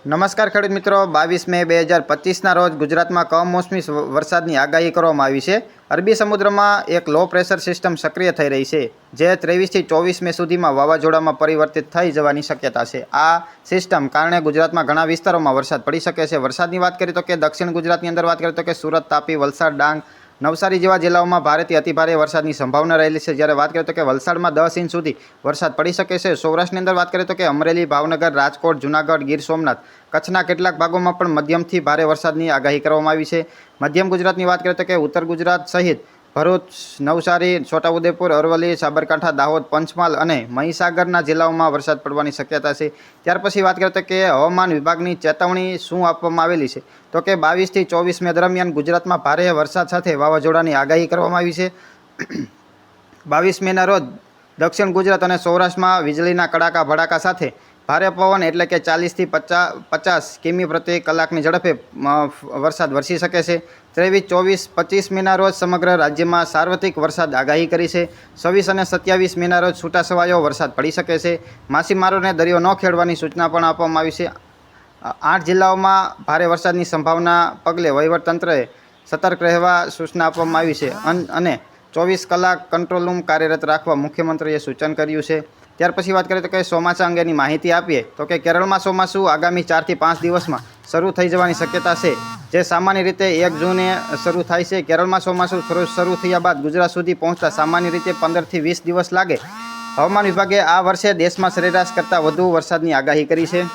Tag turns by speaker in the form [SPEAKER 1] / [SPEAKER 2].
[SPEAKER 1] નમસ્કાર ખેડૂત મિત્રો, બાવીસ મે બે હજાર પચીસના રોજ ગુજરાતમાં કમોસમી વરસાદની આગાહી કરવામાં આવી છે. અરબી સમુદ્રમાં એક લો પ્રેશર સિસ્ટમ સક્રિય થઈ રહી છે, જે ત્રેવીસથી ચોવીસ મે સુધીમાં વાવાઝોડામાં પરિવર્તિત થઈ જવાની શક્યતા છે. આ સિસ્ટમ કારણે ગુજરાતમાં ઘણા વિસ્તારોમાં વરસાદ પડી શકે છે. વરસાદની વાત કરીએ તો કે દક્ષિણ ગુજરાતની અંદર વાત કરીએ તો કે સુરત, તાપી, વલસાડ, ડાંગ નવસારી જેવા જિલ્લાઓમાં ભારેથી અતિભારે વરસાદની સંભાવના રહેલી છે. જ્યારે વાત કરીએ તો કે વલસાડમાં દસ ઇંચ સુધી વરસાદ પડી શકે છે. સૌરાષ્ટ્રની અંદર વાત કરીએ તો કે અમરેલી, ભાવનગર, રાજકોટ, જુનાગઢ, ગીર સોમનાથ કચ્છના કેટલાક ભાગોમાં પણ મધ્યમથી ભારે વરસાદની આગાહી કરવામાં આવી છે. મધ્યમ ગુજરાતની વાત કરીએ તો કે ઉત્તર ગુજરાત સહિત ભરૂચ, નવસારી, છોટાઉદેપુર, અરવલ્લી, સાબરકાંઠા, દાહોદ, પંચમહાલ અને મહીસાગરના જિલ્લાઓમાં વરસાદ પડવાની શક્યતા છે. ત્યાર પછી વાત કરીએ તો કે હવામાન વિભાગની ચેતવણી શું આપવામાં આવેલી છે? તો કે બાવીસથી ચોવીસ મે દરમિયાન ગુજરાતમાં ભારે વરસાદ સાથે વાવાઝોડાની આગાહી કરવામાં આવી છે. બાવીસ મેના રોજ દક્ષિણ ગુજરાત અને સૌરાષ્ટ્રમાં વીજળીના કડાકા ભડાકા સાથે ભારે પવન એટલે કે ચાલીસથી પચાસ પચાસ કિમી પ્રતિ કલાકની ઝડપે વરસાદ વરસી શકે છે. ત્રેવીસ, ચોવીસ, પચીસ મેના રોજ સમગ્ર રાજ્યમાં સાર્વત્રિક વરસાદ આગાહી કરી છે. છવ્વીસ અને સત્યાવીસ મેના રોજ છૂટાછવાયો વરસાદ પડી શકે છે. માછીમારોને દરિયો ન ખેડવાની સૂચના પણ આપવામાં આવી છે. આઠ જિલ્લાઓમાં ભારે વરસાદની સંભાવના પગલે વહીવટતંત્રએ સતર્ક રહેવા સૂચના આપવામાં આવી છે. અન- ચોવીસ કલાક કંટ્રોલ રૂમ કાર્યરત રાખવા મુખ્યમંત્રીએ સૂચન કર્યું છે. ત્યાર પછી વાત કરીએ તો કે ચોમાસા અંગેની માહિતી આપીએ, તો કે કેરળમાં ચોમાસું આગામી ચારથી પાંચ દિવસમાં શરૂ થઈ જવાની શક્યતા છે. જે સામાન્ય રીતે એક જૂને શરૂ થાય છે. કેરળમાં ચોમાસું શરૂ થયા બાદ ગુજરાત સુધી પહોંચતા સામાન્ય રીતે પંદરથી વીસ દિવસ લાગે. હવામાન વિભાગે આ વર્ષે દેશમાં સરેરાશ કરતાં વધુ વરસાદની આગાહી કરી છે.